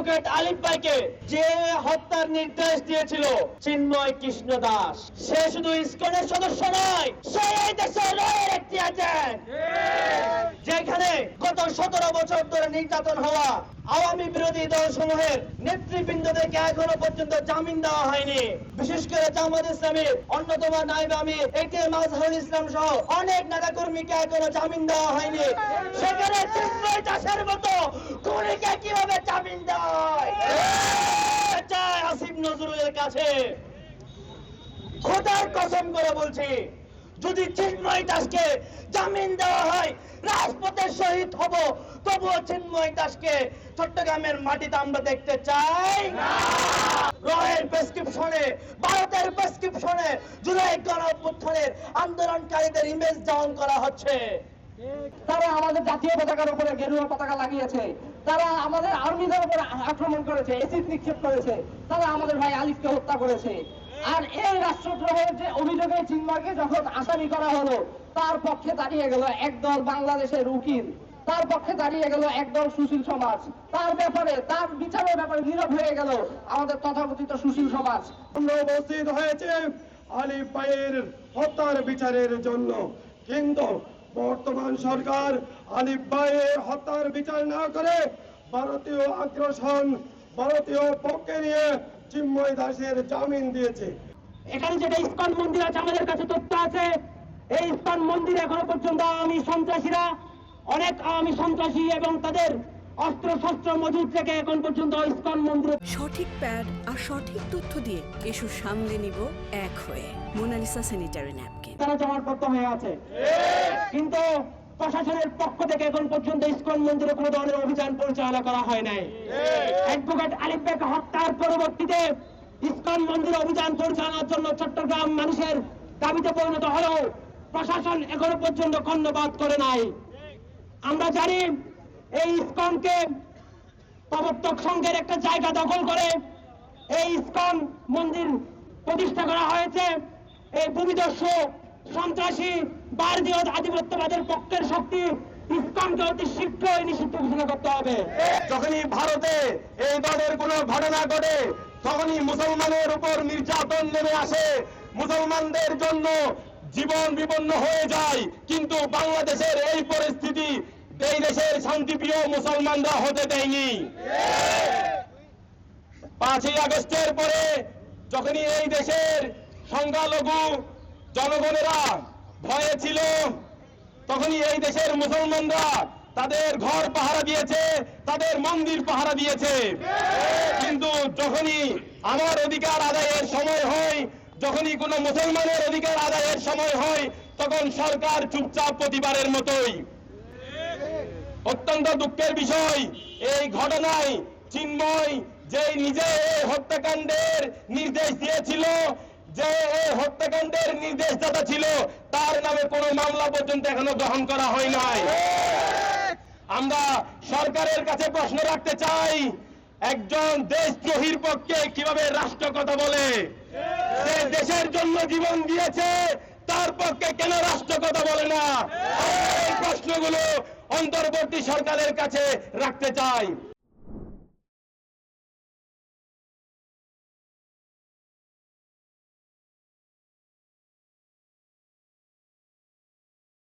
Advocate আলিফ ভাইকে যে হত্যার নির্দেশ দিয়েছিল, চিন্ময় কৃষ্ণ দাস। সে শুধু ইসকনের সদস্য নয়, সে এই দেশের একটি এজেন্ট যেখানে গত সতেরো বছর ধরে নির্যাতন হওয়া আওয়ামী বিরোধী দল সমূহের নেতৃবৃন্দদেরকে এখনও পর্যন্ত জামিন দেওয়া হয়নি। বিশেষ করে জামাত ইসলামের অন্যতম নাইব আমি এটিএম আজহারুল ইসলাম সহ অনেক নেতা কর্মীকে এখনও জামিন দেওয়া হয়নি। সেখানে চিন্ময় মতো খুনিকে কীভাবে জামিন দেওয়া হয় চায় আসিফ কাছে খোদার কসম করে বলছি যদি চিন্ময় দাসকে জামিন দেওয়া হয় রাজপথে শহীদ হব তবুও চিন্ময় দাসকে চট্টগ্রামের মাটিতে আমরা দেখতে চাই। রয়ের প্রেসক্রিপশনে ভারতের প্রেসক্রিপশনে জুলাই গণ আন্দোলনকারীদের ইমেজ ডাউন করা হচ্ছে। তারা আমাদের জাতীয় পতাকার উপরে গেরুয়া পতাকা লাগিয়েছে। তারা আমাদের আর্মিদের উপরে আক্রমণ করেছে এসিড নিক্ষেপ করেছে। তারা আমাদের ভাই আলিফকে হত্যা করেছে। আর এই রাষ্ট্রদ্রোহের যে অভিযোগে চিন্ময়কে যখন আসামি করা হলো, তার পক্ষে দাঁড়িয়ে গেল একদল বাংলাদেশের উকিল। তার পক্ষে দাঁড়িয়ে গেল একদল সুশীল সমাজ। তার ব্যাপারে, তার বিচারের ব্যাপারে নীরব হয়ে গেল আমাদের তথাকথিত সুশীল সমাজ। উপস্থিত হয়েছে আলিফ ভাইয়ের হত্যার বিচারের জন্য। কিন্তু বর্তমান সরকার আলিফ ভাইয়ের হত্যার বিচার না করে ভারতীয় আগ্রাসন ভারতীয় পক্ষে নিয়ে চিন্ময় দাসের জামিন দিয়েছে। এখানে যেটা ইস্কন মন্দির আছে আমাদের কাছে তথ্য আছে এই ইস্কন মন্দির এখনও পর্যন্ত আওয়ামী সন্ত্রাসীরা অনেক আওয়ামী সন্ত্রাসী এবং তাদের অস্ত্র শস্ত্র মজুদ থেকে এখন পর্যন্ত ইস্কন মন্দিরে সঠিক প্যাড আর সঠিক তথ্য দিয়ে এসব সামলে নিব এক হয়ে। Monalisa sanitary napkin. তারা জমাটবদ্ধ হয়ে আছে। কিন্তু প্রশাসনের পক্ষ থেকে এখন পর্যন্ত ইস্কন মন্দিরে কোনো ধরনের অভিযান পরিচালনা করা হয় নাই। অ্যাডভোকেট আলিফ বেগ হত্যার পরবর্তীতে ইস্কন মন্দিরে অভিযান পরিচালনার জন্য চট্টগ্রাম মানুষের দাবিতে পরিণত হলেও প্রশাসন এখনও পর্যন্ত কর্ণপাত করে নাই। আমরা জানি এই ইস্কনকে প্রবর্তক সংঘের একটা জায়গা দখল করে এই ইস্কন মন্দির প্রতিষ্ঠা করা হয়েছে। এই ভূমিদস্য সন্ত্রাসী ভারতীয় আধিপত্যবাদের পক্ষের শক্তি ইস্কনকে অতি শীঘ্রই নিষিদ্ধ ঘোষণা করতে হবে। যখনই ভারতে এই দলের ঘটনা ঘটে, তখনই মুসলমানের উপর নির্যাতন নেমে আসে। মুসলমানদের জন্য জীবন বিপন্ন হয়ে যায়, কিন্তু বাংলাদেশের এই পরিস্থিতি এই দেশের শান্তিপ্রিয় মুসলমানরা হতে দেয়নি। পাঁচই আগস্টের পরে যখনই এই দেশের সংখ্যালঘু জনগণেরা ভয়ে ছিল। তখনই এই দেশের মুসলমানরা তাদের ঘর পাহারা দিয়েছে, তাদের মন্দির পাহারা দিয়েছে। কিন্তু যখনই আমার অধিকার আদায়ের সময় হয়, যখনই কোনো মুসলমানের অধিকার আদায়ের সময় হয়, তখন সরকার চুপচাপ প্রতিবারের মতোই। অত্যন্ত দুঃখের বিষয়, এই ঘটনায় চিন্ময় যে নিজে হত্যাকাণ্ডের নির্দেশ দিয়েছিল যে এই হত্যাকাণ্ডের নির্দেশদাতা ছিল, তার নামে কোনো মামলা পর্যন্ত এখনও গ্রহণ করা হয় নাই। আমরা সরকারের কাছে প্রশ্ন রাখতে চাই, একজন দেশদ্রোহীর পক্ষে কীভাবে রাষ্ট্র কথা বলে? সে দেশের জন্য জীবন দিয়েছে, তার পক্ষে কেন রাষ্ট্র কথা বলে না? এই প্রশ্নগুলো অন্তর্বর্তী সরকারের কাছে রাখতে চাই।